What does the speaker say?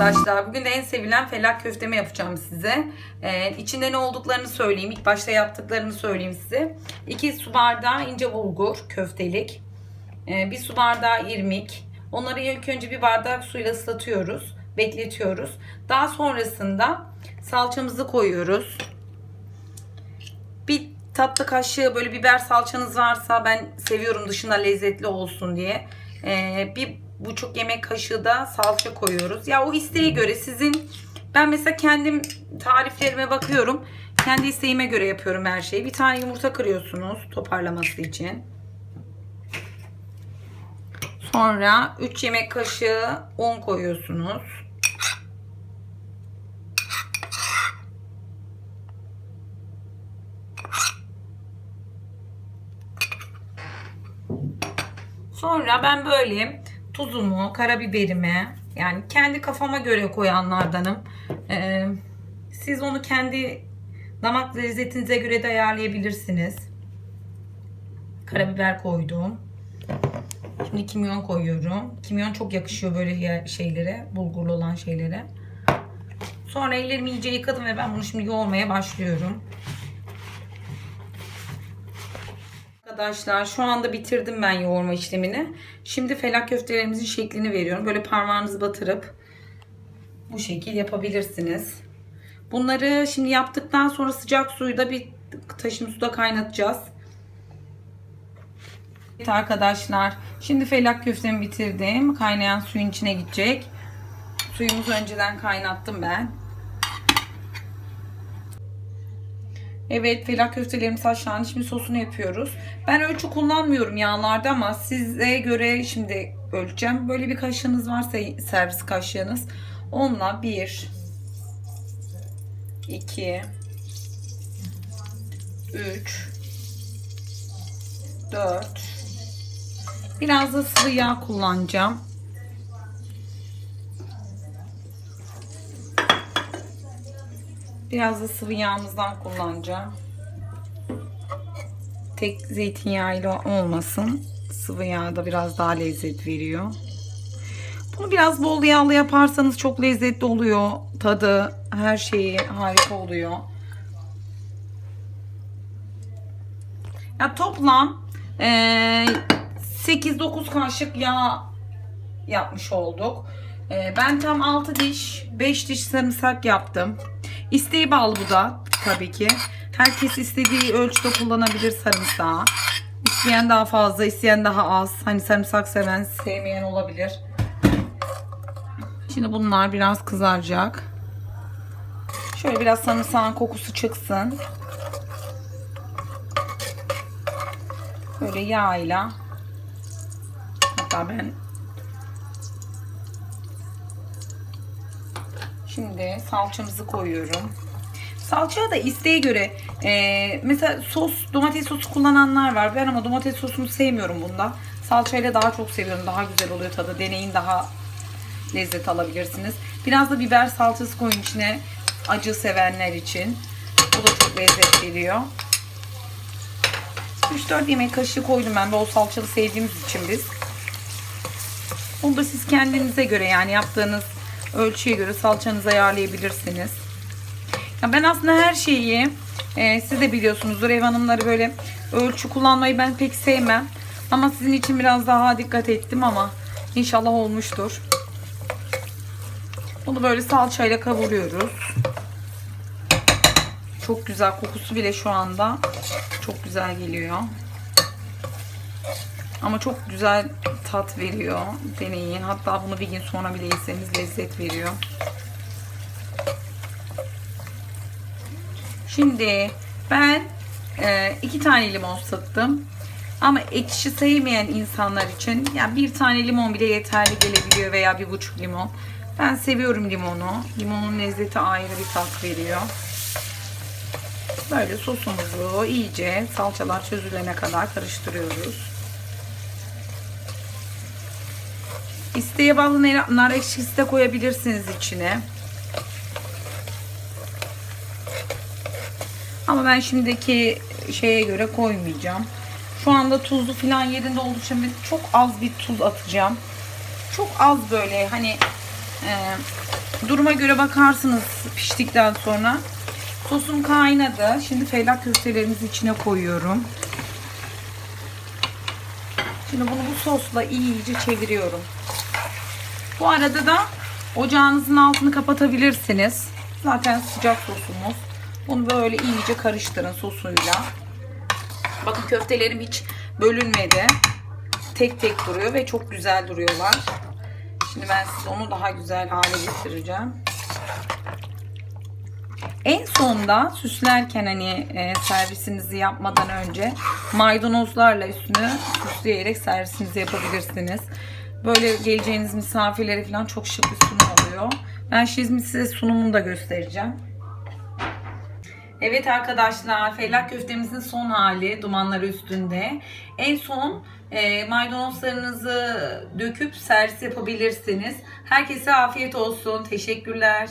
arkadaşlar. Bugün de en sevilen felak köftemi yapacağım size. Ee, içinde ne olduklarını söyleyeyim. İlk başta yaptıklarını söyleyeyim size. 2 su bardağı ince bulgur köftelik. 1 su bardağı irmik. Onları ilk önce bir bardak suyla ıslatıyoruz. Bekletiyoruz. Daha sonrasında salçamızı koyuyoruz. Bir tatlı kaşığı böyle biber salçanız varsa ben seviyorum dışına lezzetli olsun diye. Ee, bir buçuk yemek kaşığı da salça koyuyoruz. Ya o isteğe göre sizin ben mesela kendim tariflerime bakıyorum. Kendi isteğime göre yapıyorum her şeyi. Bir tane yumurta kırıyorsunuz toparlaması için. Sonra 3 yemek kaşığı un koyuyorsunuz. Sonra ben böyle tuzumu, karabiberimi yani kendi kafama göre koyanlardanım. Ee, siz onu kendi damak lezzetinize göre de ayarlayabilirsiniz. Karabiber koydum. Şimdi kimyon koyuyorum. Kimyon çok yakışıyor böyle şeylere, bulgurlu olan şeylere. Sonra ellerimi iyice yıkadım ve ben bunu şimdi yoğurmaya başlıyorum. Arkadaşlar şu anda bitirdim ben yoğurma işlemini. Şimdi felak köftelerimizin şeklini veriyorum. Böyle parmağınızı batırıp bu şekil yapabilirsiniz. Bunları şimdi yaptıktan sonra sıcak suyda bir taşım suda kaynatacağız. Evet arkadaşlar şimdi felak köftemi bitirdim. Kaynayan suyun içine gidecek. Suyumuzu önceden kaynattım ben. Evet felak köftelerimiz haşlandı. Şimdi sosunu yapıyoruz. Ben ölçü kullanmıyorum yağlarda ama size göre şimdi ölçeceğim. Böyle bir kaşığınız varsa servis kaşığınız. Onunla 1 2 3 4 Biraz da sıvı yağ kullanacağım. Biraz da sıvı yağımızdan kullanacağım. Tek zeytinyağıyla olmasın. Sıvı yağ da biraz daha lezzet veriyor. Bunu biraz bol yağlı yaparsanız çok lezzetli oluyor. Tadı, her şeyi harika oluyor. Ya toplam eee 8-9 kaşık yağ yapmış olduk. Ee, ben tam 6 diş, 5 diş sarımsak yaptım. İsteğe bağlı bu da tabii ki. Herkes istediği ölçüde kullanabilir sarımsağı. İsteyen daha fazla, isteyen daha az. Hani sarımsak seven, sevmeyen olabilir. Şimdi bunlar biraz kızaracak. Şöyle biraz sarımsağın kokusu çıksın. Böyle yağıyla Hatta ben şimdi salçamızı koyuyorum. Salçaya da isteğe göre e, mesela sos domates sosu kullananlar var. Ben ama domates sosunu sevmiyorum bunda. Salçayla daha çok seviyorum. Daha güzel oluyor tadı. Deneyin daha lezzet alabilirsiniz. Biraz da biber salçası koyun içine acı sevenler için. Bu da çok lezzet veriyor. 3-4 yemek kaşığı koydum ben bol salçalı sevdiğimiz için biz. Onu da siz kendinize göre yani yaptığınız ölçüye göre salçanızı ayarlayabilirsiniz. Ya ben aslında her şeyi e, siz de biliyorsunuzdur ev hanımları böyle ölçü kullanmayı ben pek sevmem. Ama sizin için biraz daha dikkat ettim ama inşallah olmuştur. Bunu böyle salçayla kavuruyoruz. Çok güzel kokusu bile şu anda çok güzel geliyor. Ama çok güzel tat veriyor. Deneyin. Hatta bunu bir gün sonra bile yeseniz lezzet veriyor. Şimdi ben e, iki tane limon sıktım. Ama ekşi sevmeyen insanlar için yani bir tane limon bile yeterli gelebiliyor veya bir buçuk limon. Ben seviyorum limonu. Limonun lezzeti ayrı bir tat veriyor. Böyle sosumuzu iyice salçalar çözülene kadar karıştırıyoruz. İsteğe bağlı nar ekşisi de koyabilirsiniz içine. Ama ben şimdiki şeye göre koymayacağım. Şu anda tuzlu falan yerinde olduğu için çok az bir tuz atacağım. Çok az böyle hani Ee, duruma göre bakarsınız piştikten sonra. Sosum kaynadı. Şimdi felak köftelerimizi içine koyuyorum. Şimdi bunu bu sosla iyice çeviriyorum. Bu arada da ocağınızın altını kapatabilirsiniz. Zaten sıcak sosumuz. Bunu böyle iyice karıştırın sosuyla. Bakın köftelerim hiç bölünmedi. Tek tek duruyor ve çok güzel duruyorlar. Şimdi ben size onu daha güzel hale getireceğim. En sonda süslerken hani e, servisinizi yapmadan önce maydanozlarla üstünü süsleyerek servisinizi yapabilirsiniz. Böyle geleceğiniz misafirlere falan çok şık bir sunum oluyor. Ben şimdi size sunumunu da göstereceğim. Evet arkadaşlar felak köftemizin son hali dumanları üstünde. En son e, maydanozlarınızı döküp servis yapabilirsiniz. Herkese afiyet olsun. Teşekkürler.